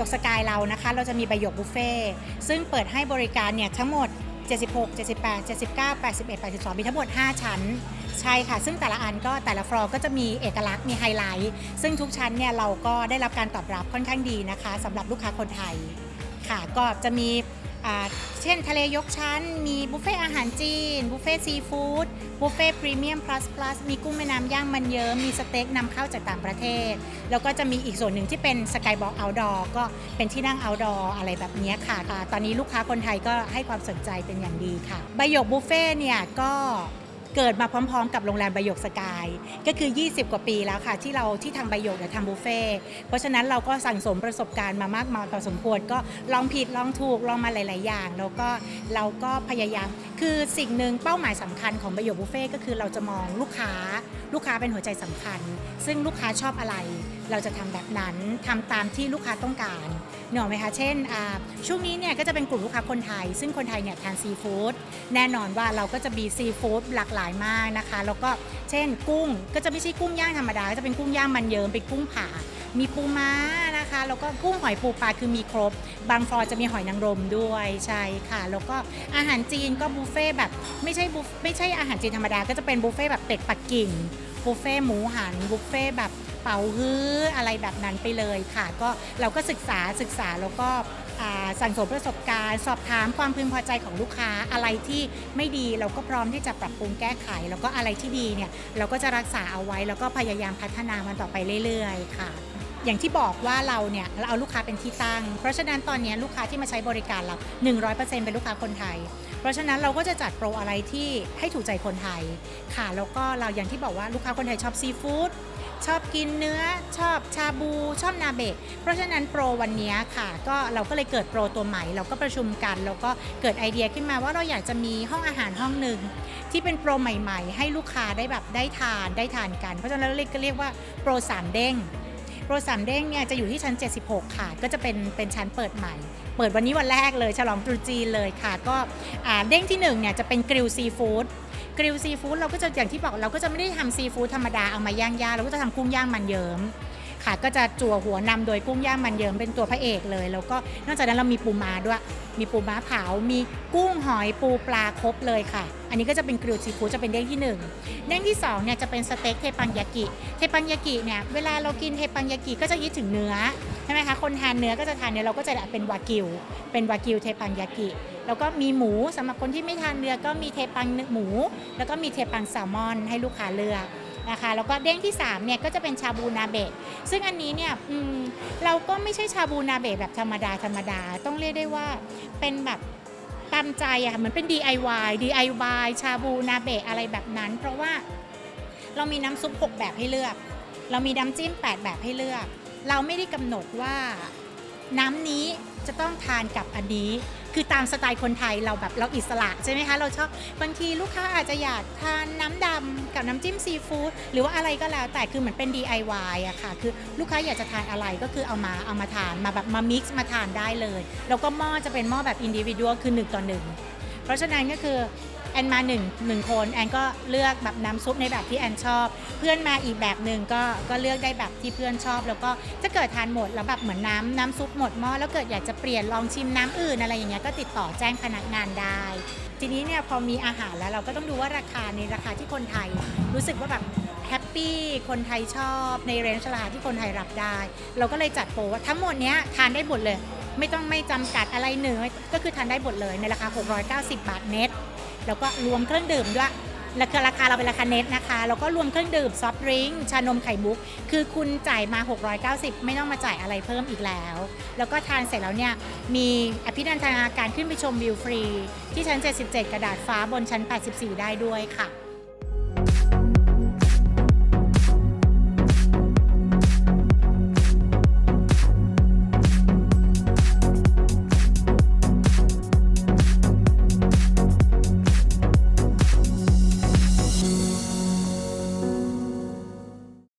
ยกสกายเรานะคะ เราจะมีใบหยกบุฟเฟ่ซึ่งเปิดให้บริการเนี่ยทั้งหมด 76 78 79 81 82 มีทั้งหมด 5 ชั้น ใช่ค่ะ ซึ่งแต่ละอันก็แต่ละฟลอร์ก็จะมีเอกลักษณ์มีไฮไลท์ ซึ่งทุกชั้นเนี่ยเราก็ได้รับการตอบรับค่อนข้างดีนะคะสำหรับลูกค้าคนไทยค่ะก็จะมี เช่นทะเลยกชั้น มีบุฟเฟ่อาหารจีน บุฟเฟ่ซีฟู้ด บุฟเฟ่พรีเมียมพลัสพลัสมีกุ้งแม่น้ำย่างมันเยิ้มมีสเต็กนำเข้าจากต่างประเทศ แล้วก็จะมีอีกส่วนหนึ่งที่เป็นสกายบอกเอาดอร์ก็เป็นที่นั่งเอาดอร์อะไรแบบนี้ค่ะค่ะ ตอนนี้ลูกค้าคนไทยก็ให้ความสนใจเป็นอย่างดีค่ะ ใบหยกบุฟเฟ่เนี่ยก็ เกิดมาพร้อมๆ กับโรงแรมใบหยกสกาย ก็คือ 20 กว่าปีแล้วค่ะ ที่เราที่ทางใบหยกเนี่ยทำบุฟเฟ่เพราะฉะนั้นเราก็สั่งสมประสบการณ์มามากมายพอสมควรก็ลองผิดลองถูกลองมาหลาย ๆ อย่าง แล้วก็เราก็พยายาม คือสิ่งหนึ่งเป้าหมายสำคัญของใบหยกบุฟเฟ่ก็คือเราจะมองลูกค้า ลูกค้าเป็นหัวใจสำคัญ ซึ่งลูกค้าชอบอะไร เราจะทำแบบนั้นทำตามที่ลูกค้าต้องการเนกอะไหมคะ เช่นช่วงนี้เนี่ยก็จะเป็นกลุ่มลูกค้าคนไทย ซึ่งคนไทยเนี่ยทานซีฟู้ดแน่นอนว่าเราก็จะมีซีฟู้ดหลากหลายมากนะคะ แล้วก็เช่นกุ้งก็จะไม่ใช่กุ้งย่างธรรมดา ก็จะเป็นกุ้งย่างมันเยิ้มเป็นกุ้งผ่า มีปูม้านะคะ แล้วก็กุ้งหอยปูปลาคือมีครบ บางฟลอร์จะมีหอยนางรมด้วยใช่ค่ะ แล้วก็อาหารจีนก็บุฟเฟ่ต์แบบไม่ใช่บุฟไม่ใช่อาหารจีนธรรมดาก็จะเป็นบุฟเฟ่ต์แบบเป็ดปักกิ่งบุฟเฟ่ต์หมูหันบุฟเฟ่ต์แบบเป่าฮื้ออะไรแบบนั้นไปเลยค่ะ ก็เราก็ศึกษาศึกษาแล้วก็สั่งสมประสบการณ์ สอบถามความพึงพอใจของลูกค้าอะไรที่ไม่ดีเราก็พร้อมที่จะปรับปรุงแก้ไข แล้วก็อะไรที่ดีเนี่ยเราก็จะรักษาเอาไว้แล้วก็พยายามพัฒนามันต่อไปเรื่อยๆ ค่ะ อย่างที่บอกว่าเราเนี่ยเราเอาลูกค้าเป็นที่ตั้ง เพราะฉะนั้นตอนนี้ลูกค้าที่มาใช้บริการเรา 100%เป็นลูกค้าคนไทย เพราะฉะนั้นเราก็จะจัดโปรอะไรที่ให้ถูกใจคนไทย ค่ะ แล้วก็เราอย่างที่บอกว่าลูกค้าคนไทยชอบซีฟู้ดชอบกินเนื้อชอบชาบูชอบนาเบะเพราะฉะนั้นโปรวันนี้ค่ะ ก็เราก็เลยเกิดโปรตัวใหม่ เราก็ประชุมกัน แล้วก็เกิดไอเดียขึ้นมาว่าเราอยากจะมีห้องอาหารห้องหนึ่งที่เป็นโปรใหม่ ๆ ให้ลูกค้าได้แบบได้ทานได้ทานกัน เพราะฉะนั้นเราเรียก็เรียกว่าโปรสามเด้ง โปรสามเด้งเนี่ยจะอยู่ที่ชั้น 76 ค่ะ ก็จะเป็นเป็นชั้นเปิดใหม่ เปิดวันนี้วันแรกเลยฉลองตรุษจีนเลยค่ะ ก็เด้งที่หนึ่งเนี่ยจะเป็นกริลซีฟู้ดกริลซีฟู้ดเราก็จะอย่างที่บอกเราก็จะไม่ได้ทำซีฟู้ดธรรมดาเอามาย่างย่างเราก็จะทำกุ้งย่างมันเยิ้ม ค่ะก็จะจั่วหัวนำโดยกุ้งย่างมันเยิ้มเป็นตัวพระเอกเลย แล้วก็นอกจากนั้นเรามีปูม้าด้วย มีปูม้าเผา มีกุ้งหอยปูปลาครบเลยค่ะ อันนี้ก็จะเป็นกริลซีฟู้ดจะเป็นเด้งที่หนึ่งเด้งที่2เนี่ยจะเป็นสเต็กเทปังยากิ เทปังยากิเนี่ยเวลาเรากินเทปังยากิก็จะยึดถึงเนื้อใช่ไหมคะคนทานเนื้อก็จะทานเนื้อเราก็จะเป็นวากิว เป็นวากิวเทปังยากิแล้วก็มีหมูสำหรับคนที่ไม่ทานเนื้อก็มีเทปังหมู แล้วก็มีเทปังแซลมอนให้ลูกค้าเลือก นะคะแล้วก็เด้งที่3เนี่ยก็จะเป็นชาบูนาเบะซึ่งอันนี้เนี่ยเราก็ไม่ใช่ชาบูนาเบะแบบธรรมดาธรรมดาต้องเรียกได้ว่าเป็นแบบตามใจอะค่ะเหมือนเป็น DIY DIY ชาบูนาเบะอะไรแบบนั้น เพราะว่าเรามีน้ำซุป 6 แบบให้เลือก เรามีน้ำจิ้ม 8 แบบให้เลือก เราไม่ได้กำหนดว่าน้ำนี้จะต้องทานกับอันนี้ คือตามสไตล์คนไทยเราแบบเราอิสระใช่ไหมคะ เราชอบบางทีลูกค้าอาจจะอยากทานน้ำดำกับน้ำจิ้มซีฟู้ดหรือว่าอะไรก็แล้วแต่คือเหมือนเป็น DIY อะค่ะ คือลูกค้าอยากจะทานอะไรก็คือเอามาเอามาทานมาแบบมา mix มาทานได้เลย แล้วก็หม้อจะเป็นหม้อแบบ individual คือ1ต่อ1เพ ราะฉะนั้นก็คือแอนมาหนึ่งหนึ่งคนแอนก็เลือกแบบน้ำซุปในแบบที่แอนชอบ เพื่อนมาอีกแบบหนึ่งก็ก็เลือกได้แบบที่เพื่อนชอบ แล้วก็ถ้าเกิดทานหมดแล้วแบบเหมือนน้ำน้ำซุปหมดหม้อแล้วเกิดอยากจะเปลี่ยนลองชิมน้ำอื่นอะไรอย่างเงี้ยก็ติดต่อแจ้งพนักงานได้ ทีนี้เนี่ยพอมีอาหารแล้วเราก็ต้องดูว่าราคาในราคาที่คนไทยรู้สึกว่าแบบ แฮปปี้คนไทยชอบในเรนจ์ราคาที่คนไทยรับได้ เราก็เลยจัดโปรว่าทั้งหมดเนี้ยทานได้หมดเลย ไม่ต้องไม่จำกัดอะไรหนึ่งก็คือทานได้หมดเลยในราคา 690 บาทเน็ตแล้วก็รวมเครื่องดื่มด้วยแล้วคือราคาเราเป็นราคาเน็ตนะคะ แล้วก็รวมเครื่องดื่มซอฟต์ดริงก์ชานมไข่มุก คือคุณจ่ายมา 690 ไม่ต้องมาจ่ายอะไรเพิ่มอีกแล้ว แล้วก็ทานเสร็จแล้วเนี่ย มีอภินันทนาการขึ้นไปชมวิวฟรี ที่ชั้น 77 กระดาษฟ้าบนชั้น 84 ได้ด้วยค่ะ